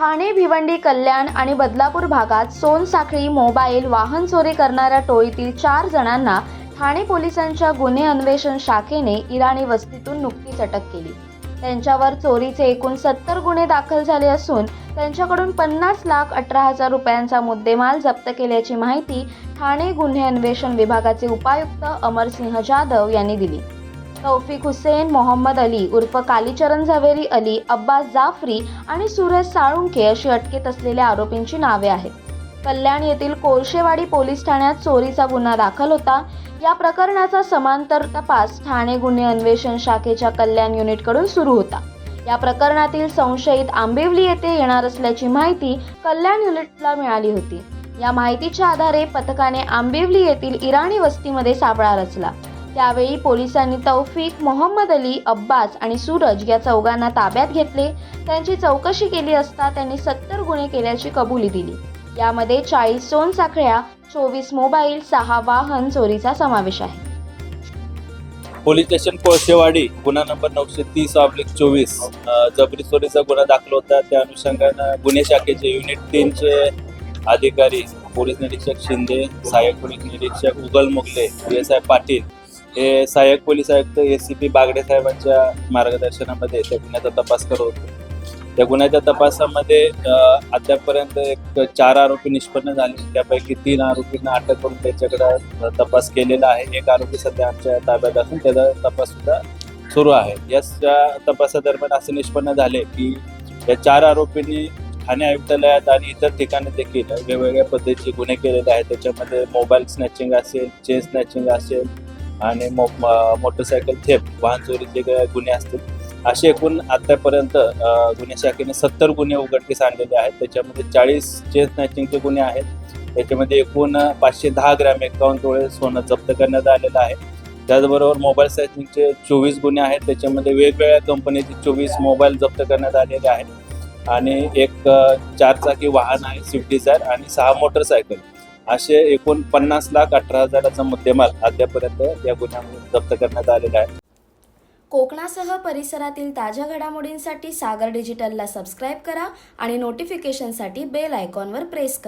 ठाणे भिवंडी कल्याण आणि बदलापूर भागात सोनसाखळी मोबाईल वाहन चोरी करणाऱ्या टोळीतील चार जणांना ठाणे पोलिसांच्या गुन्हे अन्वेषण शाखेने इराणी वस्तीतून नुकतीच अटक केली. त्यांच्यावर चोरीचे एकूण सत्तर गुन्हे दाखल झाले असून त्यांच्याकडून पन्नास लाख अठरा हजार रुपयांचा मुद्देमाल जप्त केल्याची माहिती ठाणे गुन्हे अन्वेषण विभागाचे उपायुक्त अमरसिंह जाधव यांनी दिली. तौफिक हुसेन मोहम्मद अली उर्फ कालीचरण झवेरी अली अब्बास जाफरी आणि सूरज साळुंखे अशी अटकेत असलेल्या आरोपींची नावे आहेत. कल्याण येथील कोळशेवाडी पोलीस ठाण्यात चोरीचा गुन्हा दाखल होता. या प्रकरणाचा समांतर तपास ठाणे गुन्हे अन्वेषण शाखेच्या कल्याण युनिटकडून सुरू होता. या प्रकरणातील संशयित आंबिवली येथे येणार असल्याची माहिती कल्याण युनिटला मिळाली होती. या माहितीच्या आधारे पथकाने आंबिवली येथील इराणी वस्तीमध्ये सापळा रचला. त्यावेळी पोलिसांनी तौफिक मोहम्मद अली अब्बास आणि सूरज या चौघांना ताब्यात घेतले. त्यांची चौकशी केली असता त्यांनी सत्तर गुन्हे केल्याची कबुली दिली. यामध्ये चाळीस सोन साखळ्या चोवीस मोबाईल सहा वाहन चोरीचा समावेश आहे. पोलीस स्टेशन कोळशेवाडी गुन्हा नंबर नऊशे तीस ऑब्लिक चोवीस. जबरी चोरीचा गुन्हा दाखल होता. त्या अनुषंगानं गुन्हे शाखेचे युनिट तीनचे अधिकारी पोलीस निरीक्षक शिंदे सहाय्यक पोलीस निरीक्षक उगल मुगले एस आय पाटील हे सहाय्यक पोलीस आयुक्त ए सी पी बागडे साहेबांच्या मार्गदर्शनामध्ये त्या गुन्ह्याचा तपास करत होते. त्या गुन्ह्याच्या तपासामध्ये अद्यापपर्यंत एक चार आरोपी निष्पन्न झाले. त्यापैकी तीन आरोपींना अटक करून त्याच्याकडे तपास केलेला आहे. एक आरोपी सध्या आमच्या ताब्यात असून त्याचा तपास सुद्धा सुरू आहे. याच्या तपासादरम्यान असे निष्पन्न झाले की या चार आरोपींनी ठाणे आयुक्तालयात आणि इतर ठिकाणी देखील वेगवेगळ्या पद्धतीचे गुन्हे केलेले आहेत. त्याच्यामध्ये मोबाईल स्नॅचिंग असेल चेन स्नॅचिंग असेल आणि मो मोटरसायकल थेप वाहन चोरीचे गुन्हे असतील. असे एकूण आतापर्यंत गुन्हे शाखेने सत्तर गुन्हे उघडकीस आणलेले आहेत. त्याच्यामध्ये चाळीस चेन स्नॅचिंगचे गुन्हे आहेत. त्याच्यामध्ये एकूण पाचशे दहा ग्रॅम एकावन्न तोळे सोनं जप्त करण्यात आलेलं आहे. त्याचबरोबर मोबाईल स्नॅचिंगचे चोवीस गुन्हे आहेत. त्याच्यामध्ये वेगवेगळ्या कंपनीचे चोवीस मोबाईल जप्त करण्यात आलेले आहेत. आणि एक चारचाकी वाहन आहे स्विफ्ट डिझायर आणि सहा मोटरसायकल. असे एकूण पन्नास लाख अठरा हजाराचा मुद्देमाल अद्यापर्यंत या गुन्ह्यामध्ये जप्त करण्यात आलेला आहे. कोकणासह परिसरातील ताज्या घडामोडींसाठी सागर डिजिटलला सबस्क्राईब करा आणि नोटिफिकेशनसाठी बेल आयकॉनवर प्रेस करा.